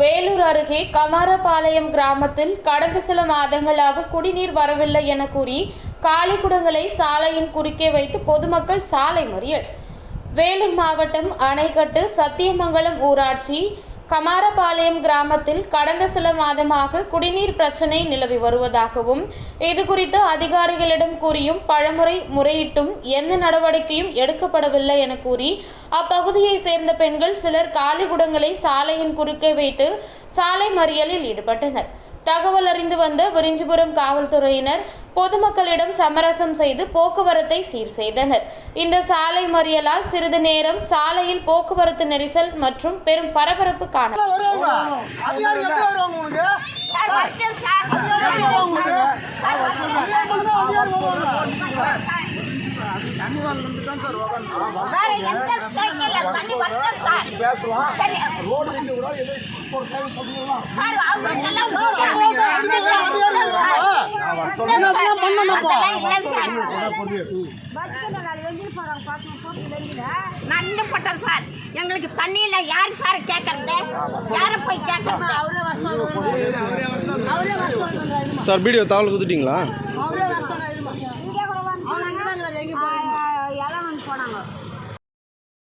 வேலூர் அருகே கமாரபாளையம் கிராமத்தில் கடந்த சில மாதங்களாக குடிநீர் வரவில்லை என கூறி காலி குடங்களை சாலையின் குறுக்கே வைத்து பொதுமக்கள் சாலை மறியல். வேலூர் மாவட்டம் அணைக்கட்டு சத்தியமங்கலம் ஊராட்சி கமாரபாளையம் கிராமத்தில் கடந்த சில மாதமாக குடிநீர் பிரச்சனை நிலவி வருவதாகவும் இது குறித்து அதிகாரிகளிடம் கூறியும் பழமுறை முறையிட்டும் எந்த நடவடிக்கையும் எடுக்கப்படவில்லை என கூறி அப்பகுதியை சேர்ந்த பெண்கள் சிலர் காலி குடங்களை சாலையின் குறுக்கே வைத்து சாலை மறியலில் ஈடுபட்டனர். தகவல் அறிந்து வந்த விரிஞ்சிபுரம் காவல்துறையினர் பொதுமக்களிடம் சமரசம் செய்து போக்குவரத்தை சீர் செய்தனர். இந்த சாலை மறியலால் சிறிது நேரம் சாலையில் போக்குவரத்து நெரிசல் மற்றும் பெரும் பரபரப்பு காண வருவாங்க? இல்லை சார் நண்டு பட்டம் சார் எங்களுக்கு தண்ணியில யார் சார் கேட்கறது யாரை போய் கேட்கறது அவரே அவரே சார் வீடியோ தகவல் கொடுத்துட்டீங்களா போனாங்க